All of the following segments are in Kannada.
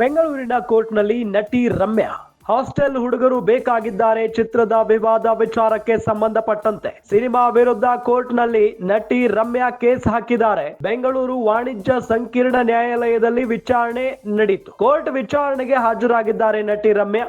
ಬೆಂಗಳೂರಿನ ಕೋರ್ಟ್ನಲ್ಲಿ ನಟಿ ರಮ್ಯಾ. ಹಾಸ್ಟೆಲ್ ಹುಡುಗರು ಬೇಕಾಗಿದ್ದಾರೆ ಚಿತ್ರದ ವಿವಾದ ವಿಚಾರಕ್ಕೆ ಸಂಬಂಧಪಟ್ಟಂತೆ. ಸಿನಿಮಾ ವಿರುದ್ಧ ಕೋರ್ಟ್ನಲ್ಲಿ ನಟಿ ರಮ್ಯಾ ಕೇಸ್ ಹಾಕಿದ್ದಾರೆ. ಬೆಂಗಳೂರು ವಾಣಿಜ್ಯ ಸಂಕೀರ್ಣ ನ್ಯಾಯಾಲಯದಲ್ಲಿ ವಿಚಾರಣೆ ನಡೆಯಿತು ಕೋರ್ಟ್ ವಿಚಾರಣೆಗೆ ಹಾಜರಾಗಿದ್ದಾರೆ ನಟಿ ರಮ್ಯಾ.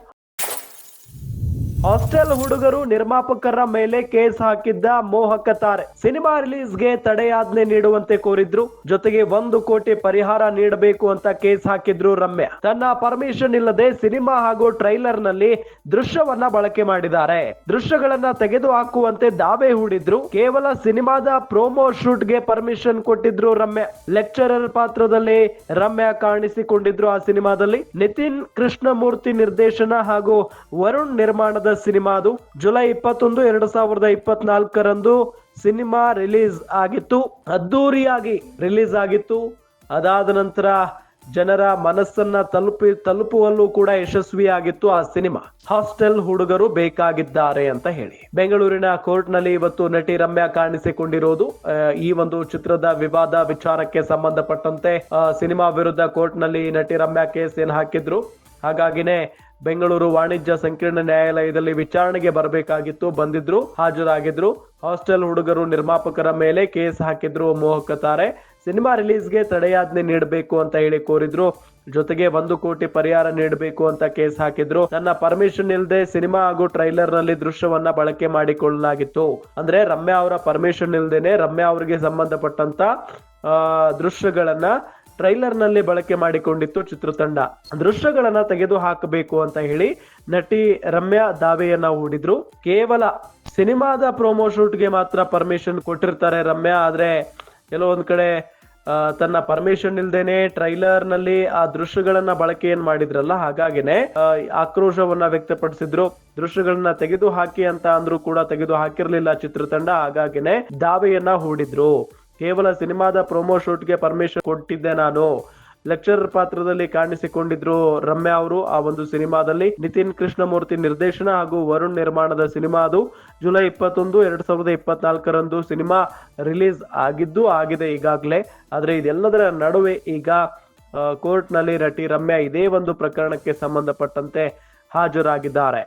ಹಾಸ್ಟೆಲ್ ಹುಡುಗರು ನಿರ್ಮಾಪಕರ ಮೇಲೆ ಕೇಸ್ ಹಾಕಿದ್ದ ಮೋಹಕ ತಾರೆ. ಸಿನಿಮಾ ರಿಲೀಸ್ಗೆ ತಡೆಯಾಜ್ಞೆ ನೀಡುವಂತೆ ಕೋರಿದ್ರು. ಜೊತೆಗೆ ಒಂದು ಕೋಟಿ ಪರಿಹಾರ ನೀಡಬೇಕು ಅಂತ ಕೇಸ್ ಹಾಕಿದ್ರು ರಮ್ಯಾ. ತನ್ನ ಪರ್ಮಿಷನ್ ಇಲ್ಲದೆ ಸಿನಿಮಾ ಹಾಗೂ ಟ್ರೈಲರ್ನಲ್ಲಿ ದೃಶ್ಯವನ್ನ ಬಳಕೆ ಮಾಡಿದ್ದಾರೆ. ದೃಶ್ಯಗಳನ್ನ ತೆಗೆದು ಹಾಕುವಂತೆ ದಾವೆ ಹೂಡಿದ್ರು. ಕೇವಲ ಸಿನಿಮಾದ ಪ್ರೋಮೋ ಶೂಟ್ಗೆ ಪರ್ಮಿಷನ್ ಕೊಟ್ಟಿದ್ರು ರಮ್ಯಾ. ಲೆಕ್ಚರರ್ ಪಾತ್ರದಲ್ಲಿ ರಮ್ಯಾ ಕಾಣಿಸಿಕೊಂಡಿದ್ರು ಆ ಸಿನಿಮಾದಲ್ಲಿ. ನಿತಿನ್ ಕೃಷ್ಣಮೂರ್ತಿ ನಿರ್ದೇಶನ ಹಾಗೂ ವರುಣ್ ನಿರ್ಮಾಣದ ಸಿನಿಮಾ ಅದು. ಜುಲೈ ಇಪ್ಪತ್ತೊಂದು, ಎರಡು ಸಾವಿರದ ಇಪ್ಪತ್ನಾಲ್ಕರಂದು ಸಿನಿಮಾ ರಿಲೀಸ್ ಆಗಿತ್ತು. ಅದ್ದೂರಿಯಾಗಿ ರಿಲೀಸ್ ಆಗಿತ್ತು. ಅದಾದ ನಂತರ ಜನರ ಮನಸ್ಸನ್ನ ತಲುಪಿ, ತಲುಪುವಲ್ಲೂ ಕೂಡ ಯಶಸ್ವಿಯಾಗಿತ್ತು ಆ ಸಿನಿಮಾ. ಹಾಸ್ಟೆಲ್ ಹುಡುಗರು ಬೇಕಾಗಿದ್ದಾರೆ ಅಂತ ಹೇಳಿ. ಬೆಂಗಳೂರಿನ ಕೋರ್ಟ್ನಲ್ಲಿ ಇವತ್ತು ನಟಿ ರಮ್ಯಾ ಕಾಣಿಸಿಕೊಂಡಿರೋದು. ಈ ಒಂದು ಚಿತ್ರದ ವಿವಾದ ವಿಚಾರಕ್ಕೆ ಸಂಬಂಧಪಟ್ಟಂತೆ ಸಿನಿಮಾ ವಿರುದ್ಧ ಕೋರ್ಟ್ನಲ್ಲಿ ನಟಿ ರಮ್ಯಾ ಕೇಸ್ ಏನ್ ಹಾಕಿದ್ರು? ಹಾಗಾಗಿನೇ ಬೆಂಗಳೂರು ವಾಣಿಜ್ಯ ಸಂಕೀರ್ಣ ನ್ಯಾಯಾಲಯದಲ್ಲಿ ವಿಚಾರಣೆಗೆ ಬರಬೇಕಾಗಿತ್ತು ಬಂದಿದ್ರು ಹಾಜರಾಗಿದ್ರು. ಹಾಸ್ಟೆಲ್ ಹುಡುಗರು ನಿರ್ಮಾಪಕರ ಮೇಲೆ ಕೇಸ್ ಹಾಕಿದ್ರು ಮೋಹಕ ತಾರೆ ಸಿನಿಮಾ ರಿಲೀಸ್ಗೆ ತಡೆಯಾಜ್ಞೆ ನೀಡಬೇಕು ಅಂತ ಹೇಳಿ ಕೋರಿದ್ರು. ಜೊತೆಗೆ ಒಂದು ಕೋಟಿ ಪರಿಹಾರ ನೀಡಬೇಕು ಅಂತ ಕೇಸ್ ಹಾಕಿದ್ರು. ನನ್ನ ಪರ್ಮಿಷನ್ ಇಲ್ಲದೆ ಸಿನಿಮಾ ಹಾಗೂ ಟ್ರೈಲರ್ನಲ್ಲಿ ದೃಶ್ಯವನ್ನ ಬಳಕೆ ಮಾಡಿಕೊಳ್ಳಲಾಗಿತ್ತು. ಅಂದ್ರೆ ರಮ್ಯಾ ಅವರ ಪರ್ಮಿಷನ್ ಇಲ್ದೇನೆ ರಮ್ಯಾ ಅವರಿಗೆ ಸಂಬಂಧಪಟ್ಟಂತ ಆ, ದೃಶ್ಯಗಳನ್ನ ಟ್ರೈಲರ್ನಲ್ಲಿ ಬಳಕೆ ಮಾಡಿಕೊಂಡಿತ್ತು ಚಿತ್ರತಂಡ. ದೃಶ್ಯಗಳನ್ನ ತೆಗೆದು ಹಾಕಬೇಕು ಅಂತ ಹೇಳಿ ನಟಿ ರಮ್ಯಾ ದಾವೆಯನ್ನ ಹೂಡಿದ್ರು. ಕೇವಲ ಸಿನಿಮಾದ ಪ್ರೋಮೋ ಶೂಟ್ಗೆ ಮಾತ್ರ ಪರ್ಮಿಷನ್ ಕೊಟ್ಟಿರ್ತಾರೆ ರಮ್ಯಾ, ಆದ್ರೆ ಕೆಲವೊಂದ್ ಕಡೆ ತನ್ನ ಪರ್ಮಿಷನ್ ಇಲ್ದೇನೆ ಟ್ರೈಲರ್ನಲ್ಲಿ ಆ ದೃಶ್ಯಗಳನ್ನ ಬಳಕೆ ಏನ್ ಮಾಡಿದ್ರಲ್ಲ, ಹಾಗಾಗಿನೇ ಆಕ್ರೋಶವನ್ನ ವ್ಯಕ್ತಪಡಿಸಿದ್ರು. ದೃಶ್ಯಗಳನ್ನ ತೆಗೆದು ಹಾಕಿ ಅಂತ ಅಂದ್ರು ಕೂಡ ತೆಗೆದು ಹಾಕಿರ್ಲಿಲ್ಲ ಚಿತ್ರತಂಡ, ಹಾಗಾಗಿನೇ ದಾವೆಯನ್ನ ಹೂಡಿದ್ರು. ಕೇವಲ ಸಿನಿಮಾದ ಪ್ರೊಮೋ ಶೂಟ್ಗೆ ಪರ್ಮಿಷನ್ ಕೊಟ್ಟಿದ್ದೆ ನಾನು. ಲೆಕ್ಚರರ್ ಪಾತ್ರದಲ್ಲಿ ಕಾಣಿಸಿಕೊಂಡಿದ್ರು ರಮ್ಯಾ ಅವರು. ಆ ಒಂದು ಸಿನಿಮಾದಲ್ಲಿ ನಿತಿನ್ ಕೃಷ್ಣಮೂರ್ತಿ ನಿರ್ದೇಶನ ಹಾಗೂ ವರುಣ್ ನಿರ್ಮಾಣದ ಸಿನಿಮಾ ಅದು. ಜುಲೈ ಇಪ್ಪತ್ತೊಂದು, ಎರಡ್ ಸಾವಿರದ ಇಪ್ಪತ್ನಾಲ್ಕರಂದು ಸಿನಿಮಾ ರಿಲೀಸ್ ಆಗಿದ್ದು ಆಗಿದೆ ಈಗಾಗಲೇ. ಆದರೆ ಇದೆಲ್ಲದರ ನಡುವೆ ಈಗ ಕೋರ್ಟ್ನಲ್ಲಿ ನಟಿ ರಮ್ಯಾ ಇದೇ ಒಂದು ಪ್ರಕರಣಕ್ಕೆ ಸಂಬಂಧಪಟ್ಟಂತೆ ಹಾಜರಾಗಿದ್ದಾರೆ.